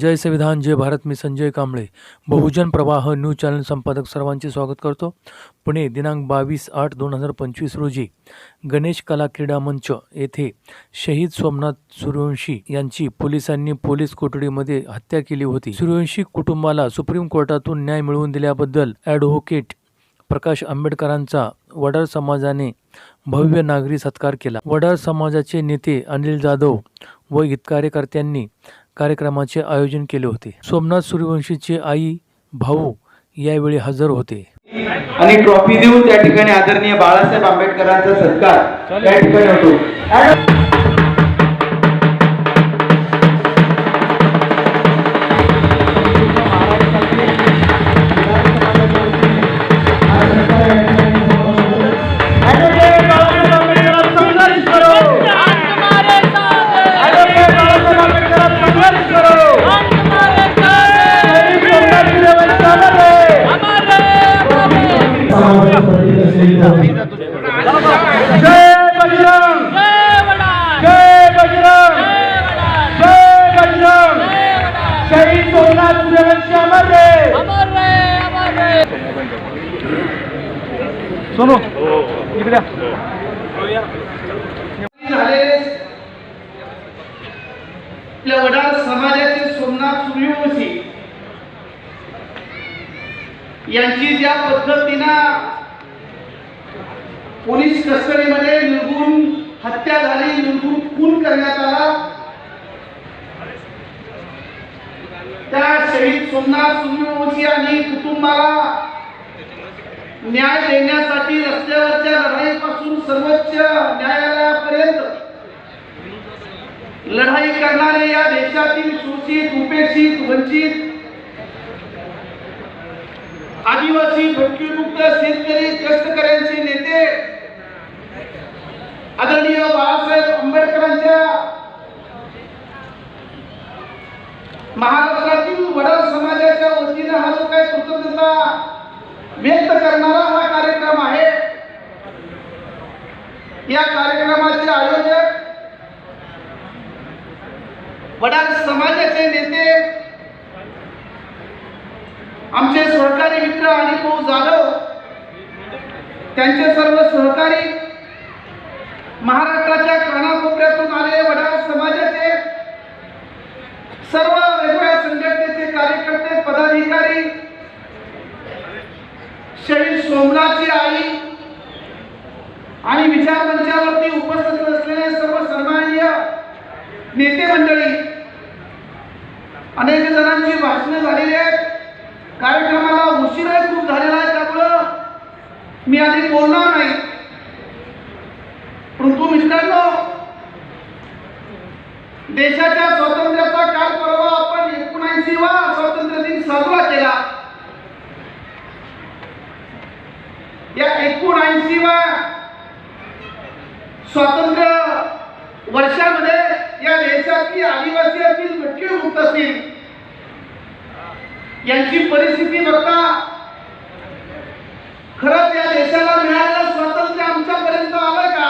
जय संविधान जय भारत मी संजय कांबळे. बहुजन प्रवाह news channel संपादक सर्वांचे स्वागत करतो. पुणे दिनांक बावीस आठ दोन हजार पंचवीस रोजी गणेश कला क्रीडा मंच येथे शहीद सोमनाथ सूर्यवंशी यांची पोलिसांनी पोलीस कोठडीमध्ये हत्या केली होती. सूर्यवंशी कुटुंबाला सुप्रीम कोर्टातून न्याय मिळवून दिल्याबद्दल ॲडव्होकेट प्रकाश आंबेडकरांचा वडार समाजाने भव्य नागरी सत्कार केला. वडार समाजाचे नेते अनिल जाधव व हितकार्यकर्त्यांनी कार्यक्रमाचे आयोजन केले होते. सोमनाथ सूर्यवंशीचे आई भाऊ यावेळी हजर होते. आणि ट्रॉफी देऊन त्या ठिकाणी आदरणीय बाळासाहेब आंबेडकरांचा सत्कार त्या ठिकाणी होतो. आपल्या वडार समाजाचे सोमनाथ सूर्यवंशी यांची ज्या पद्धतीनं पोलीस कस्टडीमध्ये निर्गुण हत्या झाली निर्गुण खून करण्यात आला त्या शहीद सोमनाथ सूर्यवंशी आणि कुटुंबाला न्याय देण्यासाठी रस्त्यावरच्या लढाईपासून सर्वोच्च न्यायालयापर्यंत लढाई करणारे या देशातील शोषित उपेक्षित वंचित आदिवासी भटकीमुक्त शेतकरी कष्टकऱ्यांचे नेते आदरणीय बाळासाहेब आंबेडकरांच्या महाराष्ट्रातील वडा समाजाच्या वतीनं हा जो काही कृतज्ञता व्यक्त करणारा हा कार्यक्रम आहे. या कार्यक्रमाचे आयोजक वडार समाजाचे नेते आमचे सहकारी मित्र आणि भाऊ जाधव त्यांचे सर्व सहकारी महाराष्ट्राच्या कानाकोपऱ्यातून आलेले वडार समाजाचे सर्व वेगवेगळ्या संघटनेचे कार्यकर्ते पदाधिकारी शहीद सोमनाथची आई आणि विचार मंचावरती उपस्थित असलेले सर्व सन्माननीय नेते मंडळी अनेक जणांची भाषणं झालेली आहेत. कार्यक्रमाला उशीरही खूप झालेला आहे त्यामुळं मी आधी बोलणार नाही. परंतु मित्रांनो देशाच्या स्वातंत्र्याचा काल परवा आपण एकोणऐंशी वा स्वातंत्र्य दिन साजरा केला. या एकोणऐंशीवा स्वातंत्र्य वर्षामध्ये या देशातली आदिवासी असतील भटके मुक्त असतील यांची परिस्थिती बघता खरंच या देशाला मिळालेलं स्वातंत्र्य आमच्यापर्यंत आलं का?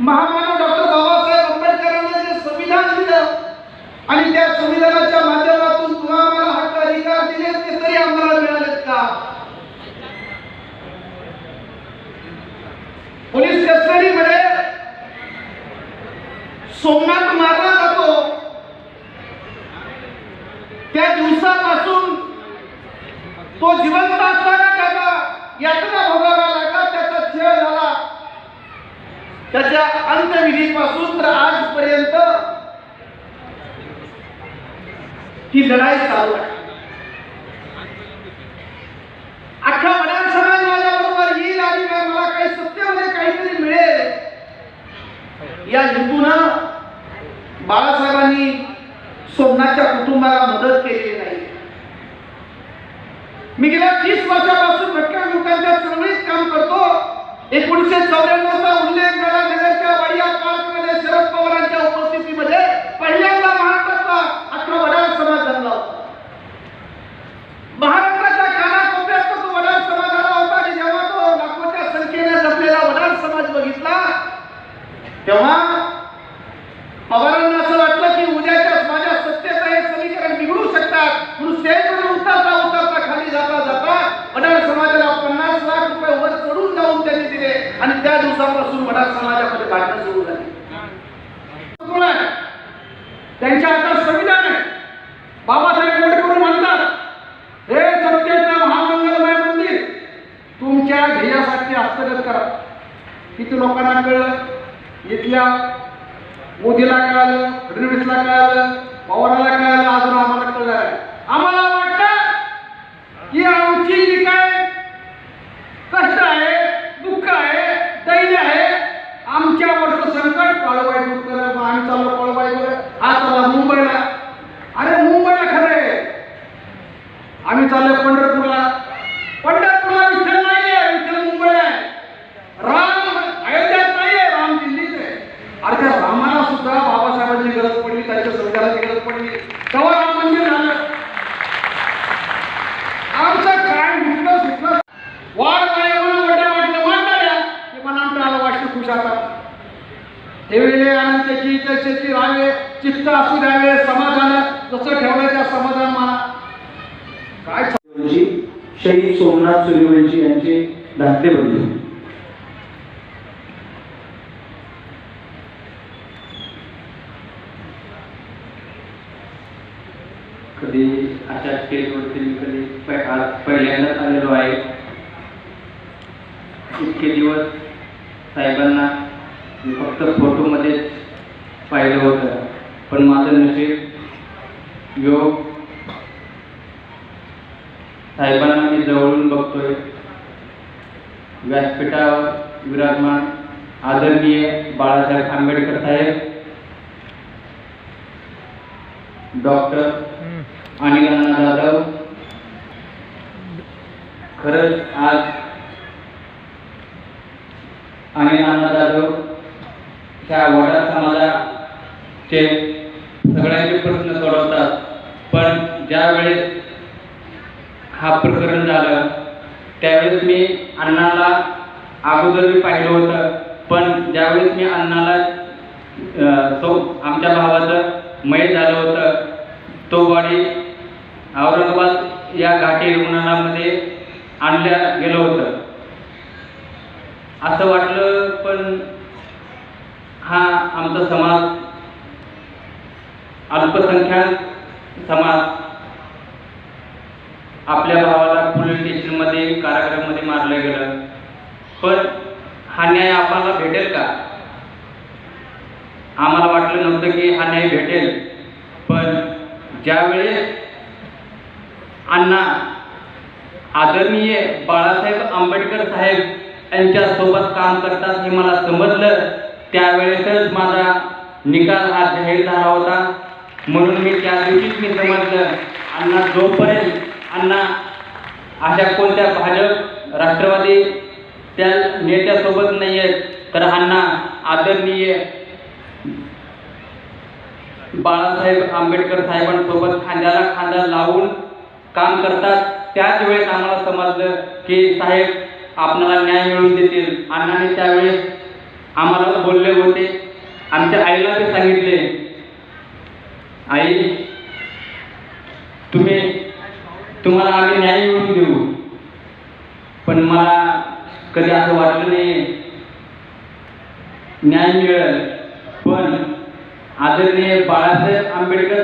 महामानव डॉक्टर बाबासाहेब आंबेडकरांनी जे संविधान दिलं आणि त्या संविधानाच्या माध्यमातून तुम्हाला आम्हाला हक्क अधिकार दिले ते तरी आम्हाला मिळालेत का पोलीस कस्टडीमध्ये सोमनाथ मारला जातो. त्या दिवसापासून तो जिवंत असताना त्याचा यातना भोगावा लागला त्याचा छळ झाला. त्याच्या अंत्यविधीपासून तर आजपर्यंत ही लढाई चालू आहे अख्खा वडार समाज माझ्याबरोबर येईल आणि मला काही सत्तेमध्ये काहीतरी मिळेल या हेतूनं बाळासाहेबांनी सोमनाथच्या कुटुंबाला मदत केलेली नाही. मी गेल्या तीस वर्षापासून भटक्या लोकांच्या चळवळीत काम करतो. एकोणीसशे चौऱ्याण्णवचा उल्लेख झाला नगरच्या वाडिया पार्कमध्ये शरद पवारांच्या उपस्थितीमध्ये. पहिल्या तेव्हा पवारांना असं वाटलं की उद्याच्या माझ्या सत्तेचं हे समीकरण बिघडू शकतात. म्हणून स्टेजमध्ये उतरता उतरता खाली जाता जाता वडार समाजाला पन्नास लाख रुपये वर चढून जाऊन त्यांनी दिले. आणि त्या दिवसापासून वडार समाजामध्ये काढणं सुरू झाले. त्यांच्या आता संविधान आहे. बाबासाहेब आंबेडकर म्हणतात हे सत्तेचं महामंगलमय मंदिर तुमच्या ध्येयासाठी हस्तगत करा. किती लोकांना कळलं? इथल्या मोदीला कळालं फडणवीसला कळालं पवाराला कळालं अजून आम्हाला कळलं आहे आम्हाला वाटतं की आमची जी काय कष्ट आहे दुःख आहे दैन्य आहे आमच्यावरचं संकट काळबाई दूर करा मग आम्ही चाललो काळबाईकडे हा चालला मुंबईला अरे मुंबईला खरं आहे आम्ही चाललो पंढरपूरला पंढरपूरला विठ्ठल नाही आहे विठ्ठल मुंबईला आहे राम अयोध्यात नाही आहे राम दिल्लीत आहे अरे त्या रामाला सुद्धा बाबासाहेबांची गरज पडली त्यांच्या संविधानाची गरज पडली तेव्हा राम मंदिर झालं आमचं काय दुखलं सुटलं वाढ नाही म्हणून वड्या वाटलं मांडल्या की मनांतर आलं वाटलं खुश आता ठेवले अनंतची तसेची राहावे चित्त असू द्यावे समाधान जसं ठेवलं त्या समाधान मला काय सूर्यवंशी शहीद सोमनाथ सूर्यवंशी यांचे धाकटे बंधू कधी अशा स्टेजवरती मी कधी पहिल्यांदाच आलेलो आहे. इतके दिवस साहेबांना मी फक्त फोटोमध्येच पाहिलं होतं. पण माझं नशीब योग साहेबांना मी जवळून बघतोय. व्यासपीठावर विराजमान आदरणीय बाळासाहेब आंबेडकर साहेब डॉक्टर आणि जाधव खरंच आज आणि अण्णा जाधव ह्या वडा समाजाचे सगळ्यांचे प्रश्न सोडवतात. पण ज्यावेळेस हा प्रकरण झालं. त्यावेळेस मी अण्णाला अगोदर मी पाहिलं होतं पण ज्यावेळेस मी अण्णाला तो आमच्या भावाचं मय झालं होतं तो बॉडी औरंगाबाद या घाटी रुग्णालयामध्ये आणल्या गेलं होतं. असं वाटलं पण हा आमचा समाज अल्पसंख्याक समाज आपल्या भावाला पोलीस स्टेशनमध्ये कारागृहामध्ये मारलं गेलं. पण हा न्याय आम्हाला भेटेल का? आम्हाला वाटलं नव्हतं की हा न्याय भेटेल. पण ज्यावेळेस अण्णा आदरणीय बाळासाहेब आंबेडकर साहेब यांच्या सोबत काम करतात हे मला समजलं त्यावेळेसच माझा निकाल हा जाहीर झाला होता. म्हणून मी त्या दिवशीच मी समजलं अण्णा जोपर्यंत अण्णा अशा कोणत्या भाजप राष्ट्रवादी त्या नेत्यासोबत नाही आहेत तर अण्णा आदरणीय बाळासाहेब आंबेडकर साहेबांसोबत खांद्याला खांदा लावून काम करतात. त्याच वेळेस आम्हाला समजलं की साहेब आपणाला न्याय मिळवून देतील. अण्णाने त्यावेळेस आम्हाला बोलले होते. आमच्या आईला ते सांगितले. आई तुम्ही तुम्हाला आम्ही न्याय मिळवून देऊ. पण मला कधी असं वाटलं नाही. न्याय मिळेल. पण आदरणीय बाळासाहेब आंबेडकर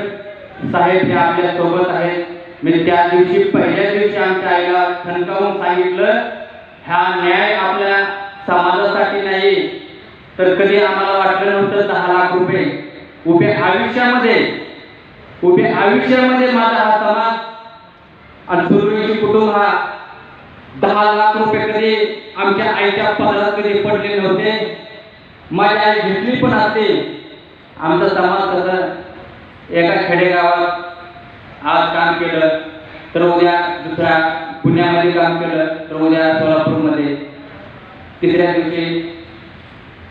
साहेब हे आपल्यासोबत आहेत. मी त्या दिवशी पहिल्या दिवशी आमच्या आईला ठणकावून सांगितलं हा न्याय आपल्या समाजासाठी नाही. तर कधी आम्हाला वाटलं नव्हतं दहा लाख रुपये. उभे आयुष्यामध्ये उभे आयुष्यामध्ये माझा हा समाज आणि सूर्यवंशी कुटुंब हा दहा लाख रुपये कधी आमच्या आईच्या पदरात कधी पडले नव्हते. माझी आई घेतली पण असते. आमचा समाज कसं एका खेडेगावात आज काम केलं तर उद्या दुसऱ्या पुण्यामध्ये काम केलं तर उद्या सोलापूरमध्ये तिसऱ्या दिवशी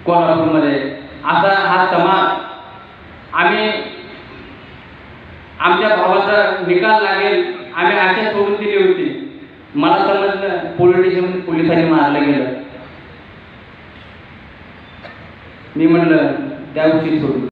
कोल्हापूरमध्ये. असा हा समाज आम्ही आमच्या भावाचा निकाल लागेल. आम्ही अशा सोडून दिली होती. मला समजलं पोलिटिशियन पोलिसांनी मारलं गेलं. मी म्हणलं त्या दिवशी सोडून.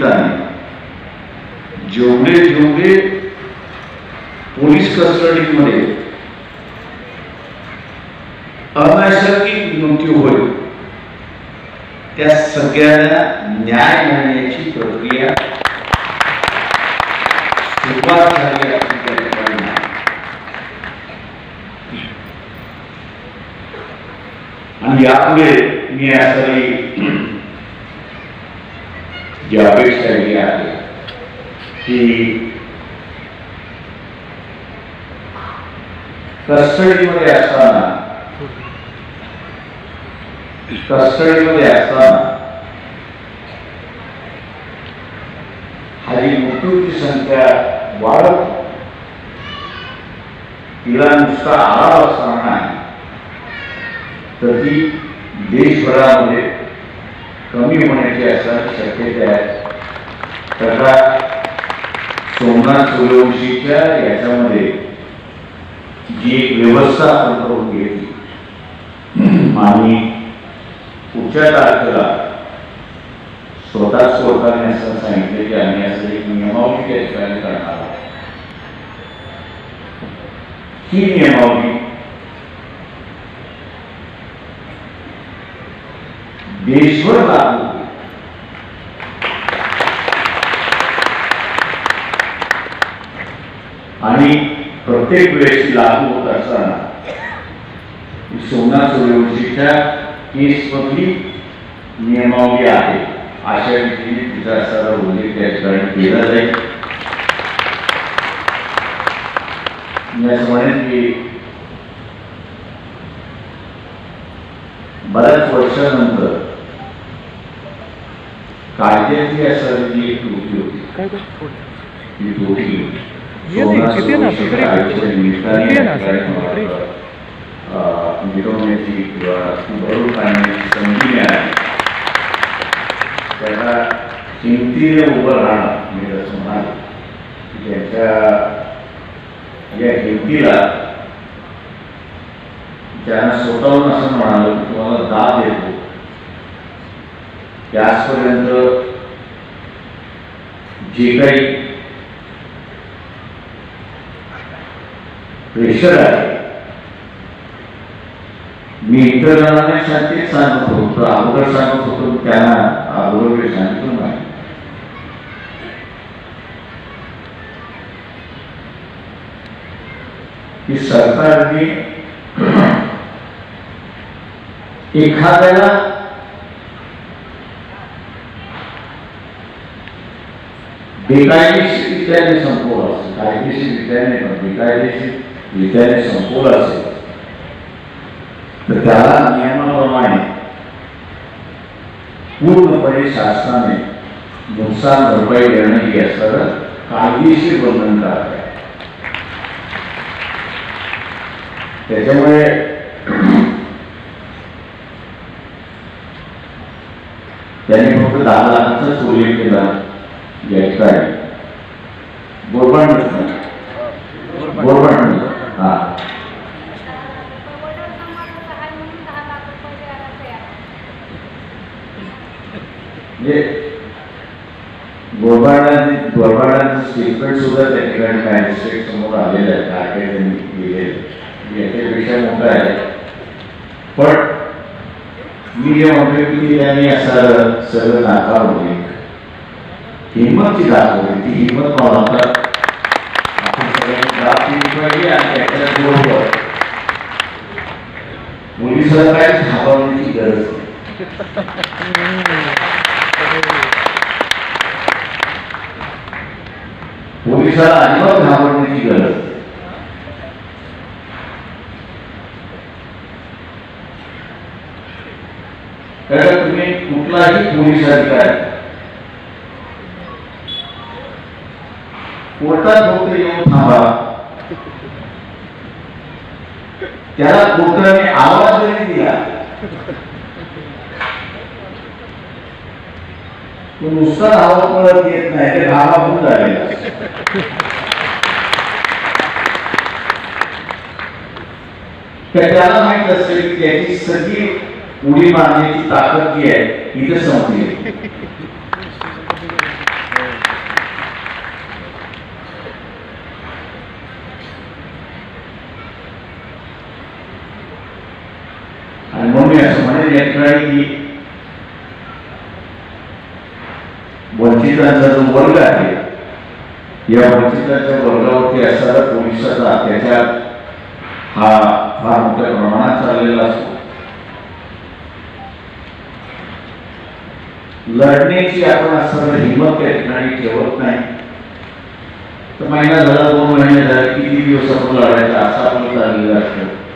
भूमिका आहे. जेवढे जेवढे पोलीस कस्टडीमध्ये अनैसर्गिक मृत्यू होईल त्या सगळ्यांना न्याय मिळण्याची प्रक्रिया सुरुवात झाली आणि यापुढे मी या जी अपेक्षा जी आहे. ती कस्टडीमध्ये असताना कस्टडीमध्ये असताना हल्ली मृत्यूची संख्या वाढत तिला नुसता आराम असणार नाही. तर ती देशभरामध्ये कमी होण्याची असणारी शक्यता आहे. तथा सोमनाथ सूर्यवंशीच्या याच्यामध्ये जी व्यवस्था आपण करून घेतली. आणि पुढच्या तारखेला स्वतः स्वतःने असं सांगितलं की आम्ही असं एक नियमावली त्या ठिकाणी करणार आहोत. ही नियमावली देशभर लागू आणि प्रत्येक वेळेस लागू होत असताना ही सोमनाथ सूर्यवंशीच्या केसमधली नियमावली आहे. अशा रीतीने तिचा सर्व उल्लेख त्या ठिकाणी केला जाईल. मी असं म्हणेन की बऱ्याच वर्षानंतर कायद्याची असणारी जी एक त्रुटी होती ती काय थोडं. त्रुटी ये किंवा भरून काढण्याची संधी मिळाली त्याला चिंतीने उभं राहणं मी असं म्हणाल की त्यांच्या या हिमतीला ज्यांना स्वतःहून असं म्हणालं की तुम्हाला दाद येतो की आजपर्यंत जे काही प्रेशर आहे मी इतरांना शांतीत सांगत होतो अगोदर सांगत होतो त्यांना अगोदर वेळ सांगितलं नाही. की सरकारने एखाद्याला बेकायदेशीररित्याने संपवलं असेल कायदेशीररित्याने पण बेकायदेशीररित्याने संपवलं असेल तर त्याला नियमाप्रमाणे पूर्णपणे शासनाने नुकसान भरपाई देणं हे असणारं कायदेशीर बंधनकारक आहे त्याच्यामुळे त्यांनी फक्त दहा लाखाचाच उल्लेख केला या ठिकाणी बोरबाड. बोरबाड. हा. म्हणजे गोरबाडाचं स्टेटमेंट सुद्धा त्या ठिकाणी मॅजिस्ट्रेट समोर आलेलं आहे. काय त्यांनी दिलेलं याच्यापेक्षा मोठा आहे. पण मी जे म्हणतोय की त्यांनी असं सगळं नाकारवली हिंमत जात होती. ती हिंमत मला आता आपण सगळ्यांनी पाहिजे आणि त्याच्या बरोबर काय घाबरण्याची गरज पोलिसाला अजिबात घाबरण्याची गरज कारण तुम्ही कुठलाही पोलीस अधिकारी कोर्टात फक्त येऊन थांबा. त्याला कोर्टाने आवाज जरी दिला तो नुसता धावा पळत येत नाही ते धावा होऊन झालेला त्याला माहीत असेल की त्याची सगळी उडी मारण्याची ताकद जी आहे इथे संपली आणि म्हणून मी असं म्हणेन या ठिकाणी की वंचितांचा जो वर्ग आहे या वंचितांच्या वर्गावरती असणारा पोलिसाचा अत्याचार हा फार मोठ्या प्रमाणात चाललेला असतो. लढण्याची आपण असणारं हिंमत त्या ठिकाणी ठेवत नाही. तर महिना झाला दोन महिने झाले किती दिवस आपण लढायचा असा आपण चाललेला असतं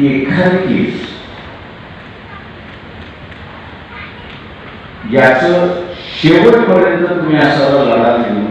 पण की एखादी केस याच शेवटपर्यंत तुम्ही असा लढा देऊ